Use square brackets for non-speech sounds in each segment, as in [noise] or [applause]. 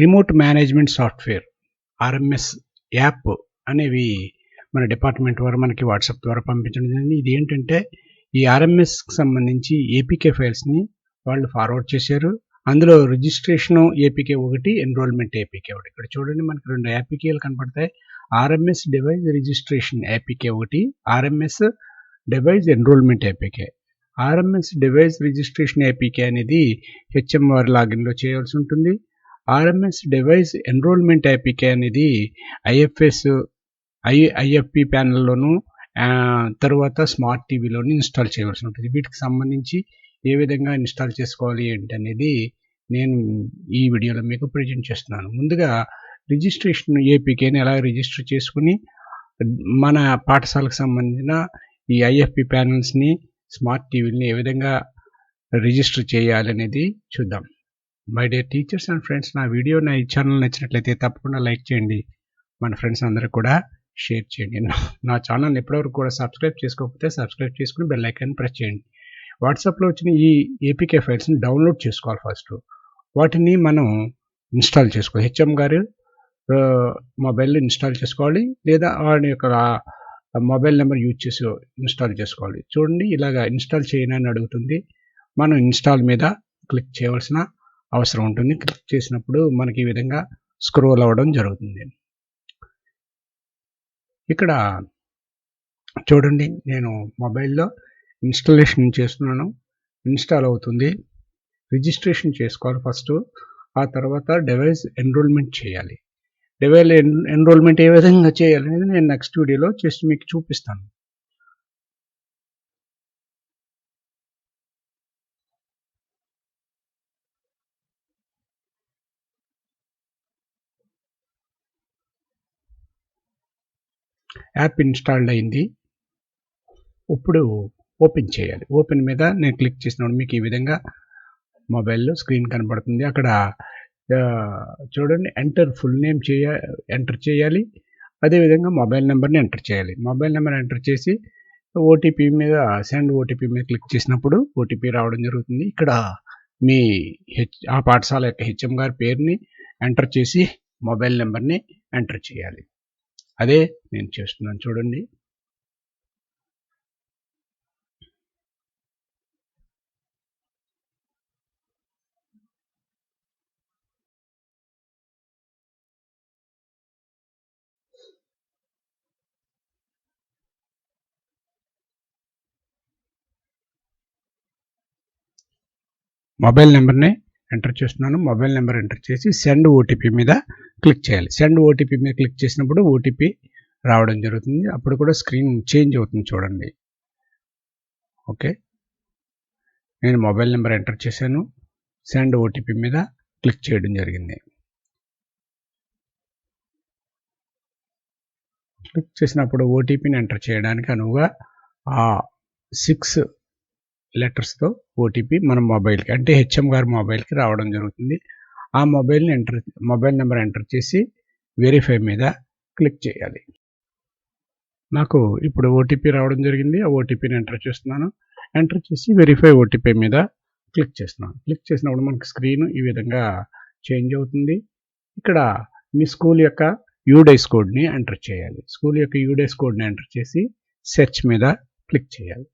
Remote management software RMS app అనేవి మన department వారు మనకి వాట్సాప్ ద్వారా పంపించడం జరిగింది. ఇది ఏంటంటే ఈ ఆర్ఎంఎస్కి సంబంధించి ఏపీకే ఫైల్స్ని వాళ్ళు ఫార్వర్డ్ చేశారు. అందులో రిజిస్ట్రేషన్ ఏపీకే ఒకటి ఎన్రోల్మెంట్ ఏపీకే ఒకటి. ఇక్కడ చూడండి మనకి రెండు ఏపీకేలు కనపడతాయి. ఆర్ఎంఎస్ డివైజ్ రిజిస్ట్రేషన్ ఏపీకే ఒకటి RMS device enrollment APK. RMS device registration APK అనేది హెచ్ఎంఆర్ లాగిన్లో చేయాల్సి ఉంటుంది. ఆర్ఎంఎస్ డివైస్ ఎన్రోల్మెంట్ ఐపీకే అనేది ఐఎఫ్ఎస్ ఐ ఐఎఫ్పి ప్యానల్లోను తర్వాత స్మార్ట్ టీవీలోను ఇన్స్టాల్ చేయవలసి ఉంటుంది. వీటికి సంబంధించి ఏ విధంగా ఇన్స్టాల్ చేసుకోవాలి ఏంటి అనేది నేను ఈ వీడియోలో మీకు ప్రజెంట్ చేస్తున్నాను. ముందుగా రిజిస్ట్రేషన్ ఏపీకేని ఎలా రిజిస్టర్ చేసుకుని మన పాఠశాలకు సంబంధించిన ఈ ఐఎఫ్పి ప్యానల్స్ని స్మార్ట్ టీవీని ఏ విధంగా రిజిస్టర్ చేయాలి అనేది చూద్దాం. My dear teachers and friends నా వీడియో నా ఈ ఛానల్ నచ్చినట్లయితే తప్పకుండా లైక్ చేయండి. మన ఫ్రెండ్స్ అందరూ కూడా షేర్ చేయండి. నా ఛానల్ ఎప్పటివరకు కూడా సబ్స్క్రైబ్ చేసుకోకపోతే సబ్స్క్రైబ్ చేసుకుని బెల్ ఐకాన్ ప్రెస్ చేయండి. వాట్సాప్లో వచ్చిన ఈ ఏపీకే ఫైల్స్ని డౌన్లోడ్ చేసుకోవాలి ఫస్ట్ వాటిని మనం ఇన్స్టాల్ చేసుకోవాలి. హెచ్ఎం గారు మొబైల్లో ఇన్స్టాల్ చేసుకోవాలి. లేదా వాడి యొక్క మొబైల్ నెంబర్ యూజ్ చేసి ఇన్స్టాల్ చేసుకోవాలి. చూడండి ఇలాగా ఇన్స్టాల్ చేయనని అడుగుతుంది. మనం ఇన్స్టాల్ మీద క్లిక్ చేయవలసిన అవసరం ఉంటుంది. క్లిక్ చేసినప్పుడు మనకి ఈ విధంగా స్క్రోల్ అవ్వడం జరుగుతుంది. ఇక్కడ చూడండి నేను మొబైల్లో ఇన్స్టాలేషన్ చేస్తున్నాను. ఇన్స్టాల్ అవుతుంది. రిజిస్ట్రేషన్ చేసుకోవాలి ఫస్ట్. ఆ తర్వాత డివైస్ ఎన్రోల్మెంట్ చేయాలి. డివైస్ ఎన్రోల్మెంట్ ఏ విధంగా చేయాలి అనేది నేను నెక్స్ట్ వీడియోలో చేసి మీకు చూపిస్తాను. యాప్ ఇన్స్టాల్డ్ అయింది. ఇప్పుడు ఓపెన్ చేయాలి. ఓపెన్ మీద నేను క్లిక్ చేసినప్పుడు మీకు ఈ విధంగా మొబైల్లో స్క్రీన్ కనబడుతుంది. అక్కడ చూడండి ఎంటర్ ఫుల్ నేమ్ చేయ ఎంటర్ చేయాలి. అదేవిధంగా మొబైల్ నెంబర్ని ఎంటర్ చేయాలి. మొబైల్ నెంబర్ ఎంటర్ చేసి ఓటీపీ మీద సెండ్ ఓటీపీ మీద క్లిక్ చేసినప్పుడు ఓటీపీ రావడం జరుగుతుంది. ఇక్కడ మీ హెచ్ ఆ పాఠశాల యొక్క హెచ్ఎం గారి పేరుని ఎంటర్ చేసి మొబైల్ నెంబర్ని ఎంటర్ చేయాలి. అదే నేను చేస్తున్నాను చూడండి. మొబైల్ నెంబర్ని ఎంటర్ చేస్తున్నాను. మొబైల్ నెంబర్ ఎంటర్ చేసి సెండ్ ఓటీపీ మీద క్లిక్ చేయాలి. సెండ్ ఓటీపీ మీద క్లిక్ చేసినప్పుడు ఓటీపీ రావడం జరుగుతుంది. అప్పుడు కూడా స్క్రీన్ చేంజ్ అవుతుంది చూడండి. ఓకే. నేను మొబైల్ నెంబర్ ఎంటర్ చేశాను. సెండ్ ఓటీపీ మీద క్లిక్ చేయడం జరిగింది. క్లిక్ చేసినప్పుడు ఓటీపీని ఎంటర్ చేయడానికి అనువుగా ఆ సిక్స్ లెటర్స్తో ఓటీపీ మన మొబైల్కి అంటే హెచ్ఎం గారి మొబైల్కి రావడం జరుగుతుంది. ఆ మొబైల్ని ఎంటర్ మొబైల్ నెంబర్ ఎంటర్ చేసి వెరిఫై మీద క్లిక్ చేయాలి. నాకు ఇప్పుడు ఓటీపీ రావడం జరిగింది. ఆ ఓటీపీని ఎంటర్ చేస్తున్నాను. ఎంటర్ చేసి వెరిఫై ఓటీపీ మీద క్లిక్ చేస్తున్నాను. క్లిక్ చేసినప్పుడు మనకి స్క్రీన్ ఈ విధంగా చేంజ్ అవుతుంది. ఇక్కడ మీ స్కూల్ యొక్క యూడైస్ కోడ్ని ఎంటర్ చేయాలి. స్కూల్ యొక్క యూడైస్ కోడ్ని ఎంటర్ చేసి సెర్చ్ మీద క్లిక్ చేయాలి.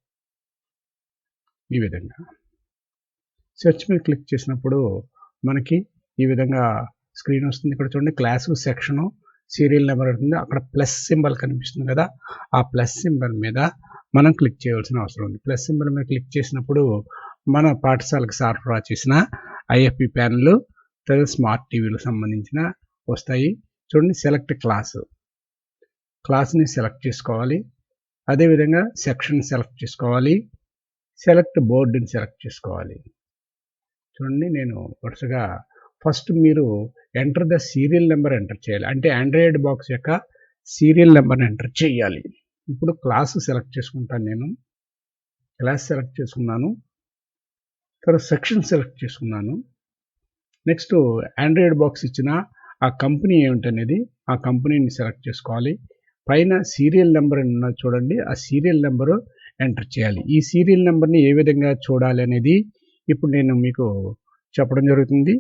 ఈ విధంగా. సెర్చ్ మీద క్లిక్ చేసినప్పుడు మనకి ఈ విధంగా స్క్రీన్ వస్తుంది. ఇక్కడ చూడండి క్లాస్ సెక్షను సీరియల్ నెంబర్ ఉంటుంది. అక్కడ ప్లస్ సింబల్ కనిపిస్తుంది కదా. ఆ ప్లస్ సింబల్ మీద మనం క్లిక్ చేయవలసిన అవసరం ఉంది. ప్లస్ సింబల్ మీద క్లిక్ చేసినప్పుడు మన పాఠశాలకు సరఫరా చేసిన ఐఎఫ్పి ప్యానల్ తర్వాత స్మార్ట్ టీవీలకు సంబంధించిన వస్తాయి. చూడండి సెలెక్ట్ క్లాసు క్లాస్ని సెలెక్ట్ చేసుకోవాలి. అదేవిధంగా సెక్షన్ సెలెక్ట్ చేసుకోవాలి. సెలెక్ట్ బోర్డుని సెలెక్ట్ చేసుకోవాలి. చూడండి నేను వరుసగా ఫస్ట్ మీరు enter the serial number enter చేయాలి. అంటే ఆండ్రాయిడ్ బాక్స్ యొక్క సీరియల్ నెంబర్ని ఎంటర్ చేయాలి. ఇప్పుడు క్లాస్ సెలెక్ట్ చేసుకుంటాను నేను. క్లాస్ సెలెక్ట్ చేసుకున్నాను. తర్వాత సెక్షన్ సెలెక్ట్ చేసుకున్నాను. నెక్స్ట్ ఆండ్రాయిడ్ బాక్స్ ఇచ్చిన ఆ కంపెనీ ఏమిటనేది ఆ కంపెనీని సెలెక్ట్ చేసుకోవాలి. పైన సీరియల్ నెంబర్ ఉన్నది చూడండి. ఆ సీరియల్ నెంబరు ఎంటర్ చేయాలి. ఈ సీరియల్ నెంబర్ని ఏ విధంగా చూడాలి అనేది ఇప్పుడు నేను మీకు చెప్పడం జరుగుతుంది.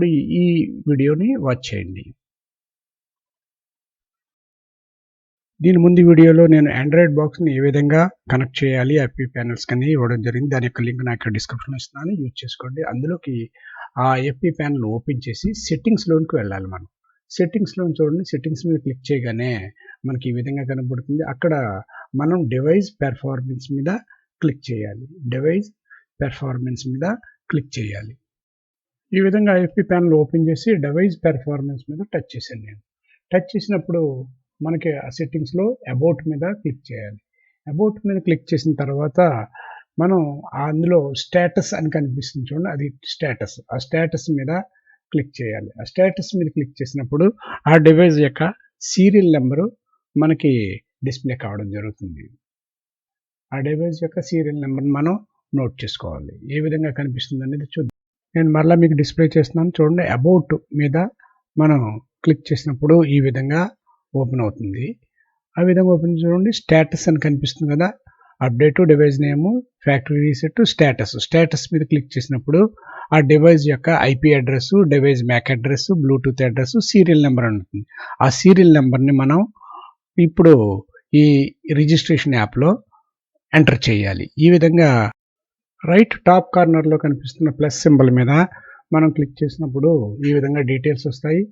ఇప్పుడు ఈ- వీడియోని వాచ్ చేయండి. దీని ముందు వీడియోలో నేను ఆండ్రాయిడ్ బాక్స్ని ఏ విధంగా కనెక్ట్ చేయాలి ఐపీ ప్యానల్స్ కానీ ఇవ్వడం జరిగింది. దాని యొక్క లింక్ నాకు డిస్క్రిప్షన్ ఇస్తున్నాను. యూజ్ చేసుకోండి. అందులోకి ఆ ఎఫ్పీ ప్యానల్ ఓపెన్ చేసి సెట్టింగ్స్లోనికి వెళ్ళాలి మనం. సెట్టింగ్స్లో చూడండి. సెట్టింగ్స్ మీద క్లిక్ చేయగానే మనకి ఈ విధంగా కనబడుతుంది. అక్కడ మనం డివైస్ పెర్ఫార్మెన్స్ మీద క్లిక్ చేయాలి. డివైస్ పెర్ఫార్మెన్స్ మీద క్లిక్ చేయాలి. ఈ విధంగా ఐఎఫ్పి ప్యానల్ ఓపెన్ చేసి డివైస్ పెర్ఫార్మెన్స్ మీద టచ్ చేశాను నేను. టచ్ చేసినప్పుడు మనకి ఆ సెట్టింగ్స్లో అబౌట్ మీద క్లిక్ చేయాలి. అబౌట్ మీద క్లిక్ చేసిన తర్వాత మనం అందులో స్టేటస్ అని కనిపిస్తుంది చూడండి అది స్టేటస్. ఆ స్టేటస్ మీద క్లిక్ చేయాలి. ఆ స్టేటస్ మీద క్లిక్ చేసినప్పుడు ఆ డివైస్ యొక్క సీరియల్ నెంబరు మనకి డిస్ప్లే కావడం జరుగుతుంది. ఆ డివైస్ యొక్క సీరియల్ నెంబర్ మనం నోట్ చేసుకోవాలి. ఏ విధంగా కనిపిస్తుంది అనేది చూద్దాం. నేను మరలా మీకు డిస్ప్లే చేస్తున్నాను. చూడండి అబౌట్ మీద మనం క్లిక్ చేసినప్పుడు ఈ విధంగా ఓపెన్ అవుతుంది. ఆ విధంగా ఓపెన్ చూడండి స్టేటస్ అని కనిపిస్తుంది కదా update device name factory reset status status మీద క్లిక్ చేసినప్పుడు ఆ డివైస్ యొక్క IP address device MAC address Bluetooth address serial number ఉంటుంది. ఆ సీరియల్ నెంబర్ని మనం ఇప్పుడు ఈ రిజిస్ట్రేషన్ యాప్లో ఎంటర్ చేయాలి. ఈ విధంగా రైట్ టాప్ కార్నర్లో కనిపిస్తున్న ప్లస్ సింబల్ మీద మనం క్లిక్ చేసినప్పుడు ఈ విధంగా డీటెయిల్స్ వస్తాయి.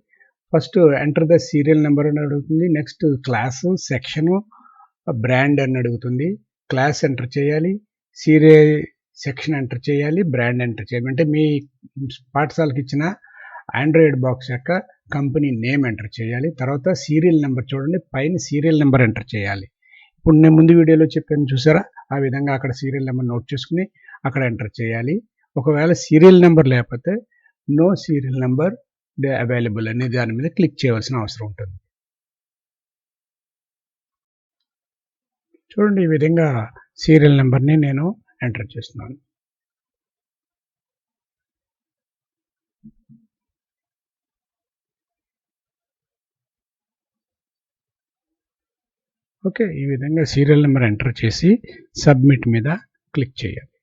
First enter the serial number అని అడుగుతుంది. నెక్స్ట్ క్లాస్ సెక్షను బ్రాండ్ అని అడుగుతుంది. క్లాస్ ఎంటర్ చేయాలి. సీరియల్ సెక్షన్ ఎంటర్ చేయాలి. బ్రాండ్ ఎంటర్ చేయాలి. అంటే మీ పాఠశాలకు ఇచ్చిన ఆండ్రాయిడ్ బాక్స్ యొక్క కంపెనీ నేమ్ ఎంటర్ చేయాలి. తర్వాత సీరియల్ నెంబర్ చూడండి. పైన సీరియల్ నెంబర్ ఎంటర్ చేయాలి. ఇప్పుడు నేను ముందు వీడియోలో చెప్పాను చూసారా? ఆ విధంగా అక్కడ సీరియల్ నెంబర్ నోట్ చేసుకుని అక్కడ ఎంటర్ చేయాలి. ఒకవేళ సీరియల్ నెంబర్ లేకపోతే నో సీరియల్ నెంబర్ అవైలబుల్ అనే దాని మీద క్లిక్ చేయవలసిన అవసరం ఉంటుంది. చూడండి ఈ విధంగా సీరియల్ నెంబర్ని నేను ఎంటర్ చేస్తున్నాను. ఓకే ఈ విధంగా సీరియల్ నెంబర్ ఎంటర్ చేసి సబ్మిట్ మీద క్లిక్ చేయాలి.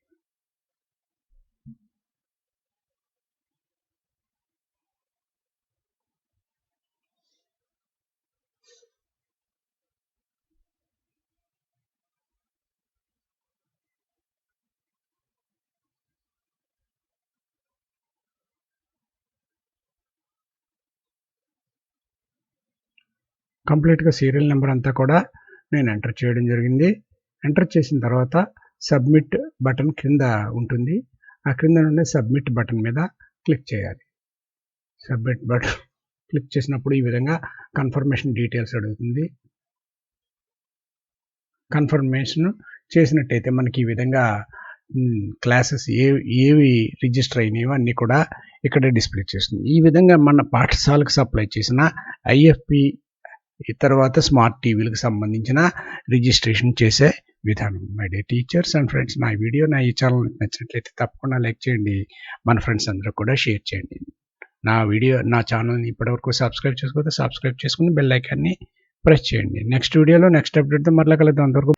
కంప్లీట్గా సీరియల్ నెంబర్ అంతా కూడా నేను ఎంటర్ చేయడం జరిగింది. ఎంటర్ చేసిన తర్వాత సబ్మిట్ బటన్ క్రింద ఉంటుంది. ఆ క్రింద నుండి సబ్మిట్ బటన్ మీద క్లిక్ చేయాలి. సబ్మిట్ బటన్ [laughs] క్లిక్ చేసినప్పుడు ఈ విధంగా కన్ఫర్మేషన్ డీటెయిల్స్ అడుగుతుంది. కన్ఫర్మేషన్ చేసినట్టయితే మనకి ఈ విధంగా క్లాసెస్ ఏ ఏవి రిజిస్టర్ అయినాయో అన్నీ కూడా ఇక్కడ డిస్ప్లే చేస్తుంది. ఈ విధంగా మన పాఠశాలకు సప్లై చేసిన ఐఎఫ్పి తర్వాత స్మార్ట్ టీవీలకు సంబంధించిన రిజిస్ట్రేషన్ చేసే విధానం. My dear teachers and friends నా వీడియో నా ఈ ఛానల్ నచ్చినట్లయితే తప్పకుండా లైక్ చేయండి. మన ఫ్రెండ్స్ అందరూ కూడా షేర్ చేయండి. నా వీడియో నా ఛానల్ని ఇప్పటివరకు సబ్స్క్రైబ్ చేసుకోతే సబ్స్క్రైబ్ చేసుకుని బెల్ ఐకాన్ని ప్రెస్ చేయండి. నెక్స్ట్ వీడియోలో నెక్స్ట్ అప్డేట్తో మరలా కలుద్దాం. అంతవరకు